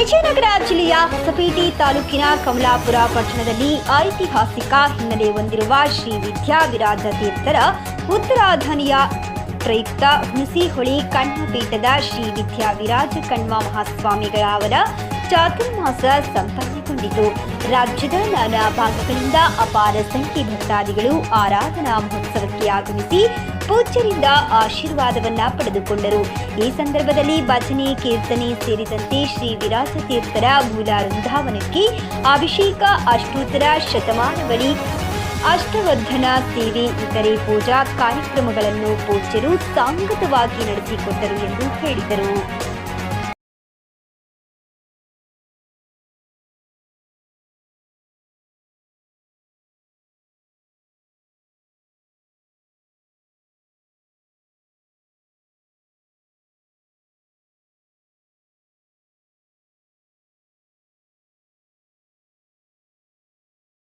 ಹೊಸಪೇಟೆ ತಾಲೂಕಿನ ಕಮಲಾಪುರ ಪಟ್ಟಣದಲ್ಲಿ ಐತಿಹಾಸಿಕ ಹಿನ್ನೆಲೆ ಹೊಂದಿರುವ ಶ್ರೀ ವಿದ್ಯಾವಿರಾಜ ತೀರ್ಥರ ಉತ್ತರಾಧಾನಿಯ ಪ್ರಯುಕ್ತ ಹುಣಸಿಹೊಳಿ ಕಣ್ಣಪೀಠದ ಶ್ರೀ ವಿದ್ಯಾವಿರಾಜ ಕಣ್ವ ಮಹಾಸ್ವಾಮಿಗಳ ಅವರ ಚಾತುರ್ಮಾಸ ಸಂಪನ್ನಗೊಂಡಿತು. ರಾಜ್ಯದ ನಾನಾ ಭಾಗಗಳಿಂದ ಅಪಾರ ಸಂಖ್ಯೆ ಭಕ್ತಾದಿಗಳು ಆರಾಧನಾ ಮಹೋತ್ಸವಕ್ಕೆ ಆಗಮಿಸಿ ಪೂಜ್ಯರಿಂದ ಆಶೀರ್ವಾದವನ್ನ ಪಡೆದುಕೊಂಡರು. ಈ ಸಂದರ್ಭದಲ್ಲಿ ಭಜನೆ, ಕೀರ್ತನೆ ಸೇರಿದಂತೆ ಶ್ರೀ ವಿರಾಸ ತೀರ್ಥರ ಮೂಲ ವೃಂದಾವನಕ್ಕೆ ಅಭಿಷೇಕ, ಅಷ್ಟೋತ್ತರ, ಶತಮಾನವಳಿ, ಅಷ್ಟವರ್ಧನ ಸೇವೆ, ಇತರೆ ಪೂಜಾ ಕಾರ್ಯಕ್ರಮಗಳನ್ನು ಪೂಜ್ಯರು ಸಾಂಗತವಾಗಿ ನಡೆಸಿಕೊಟ್ಟರು ಎಂದು ಹೇಳಿದರು.